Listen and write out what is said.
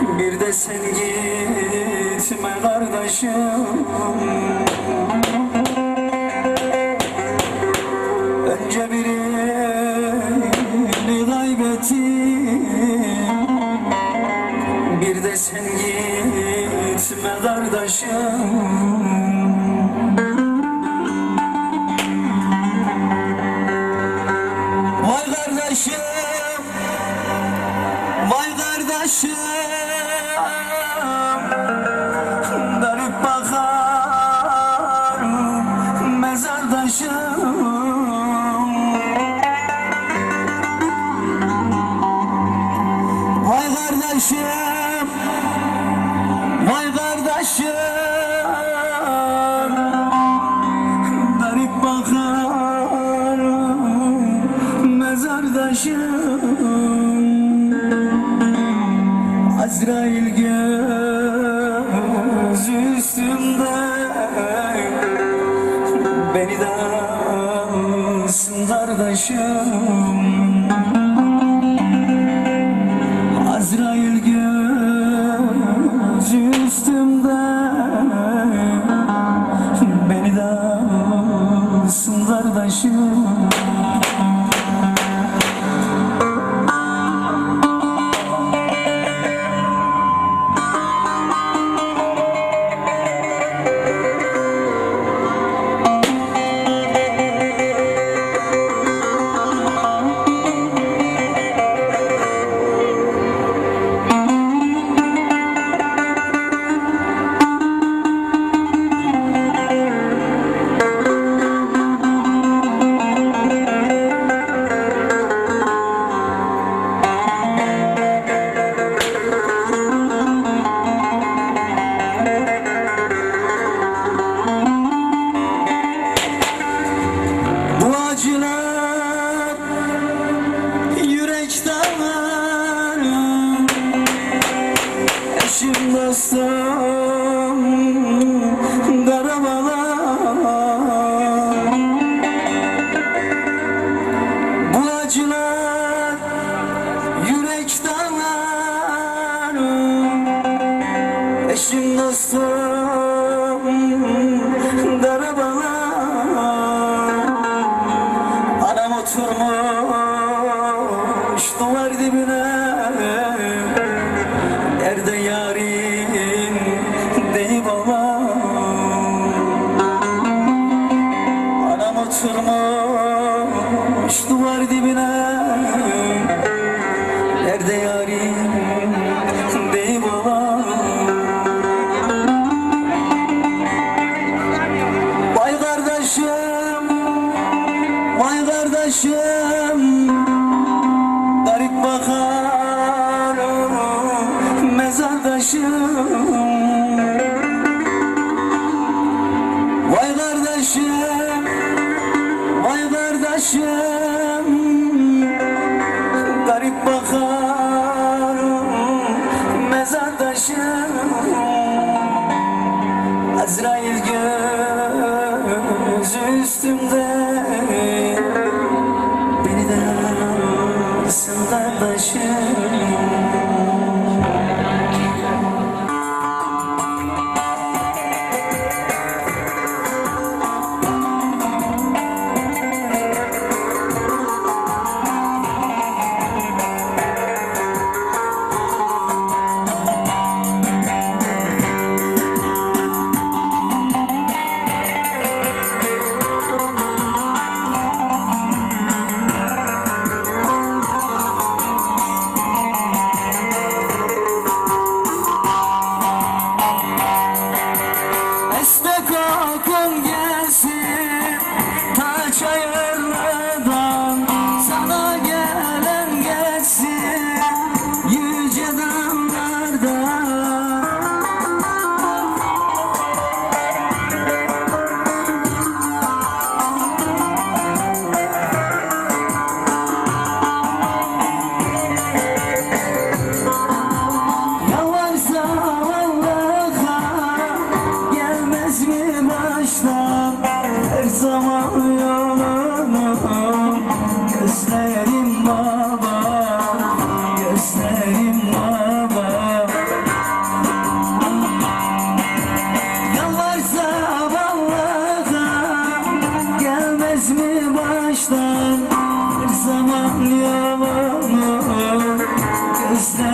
Bir de sen gitme kardeşim. Önce birini kaybettim. Bir de sen gitme kardeşim. Kardeşim. Vay kardeşim kardeşim Azrail göz üstümde. Beni de alsın kardeşim mezardaşım Vay kardeşim Vay kardeşim. Garip bakar mezardaşım. Azrail göz üstümde Gözlerim baba Gözlerim baba Yalvarsa vallaha Gelmez mi baştan? Her zaman yalanı Gözlerim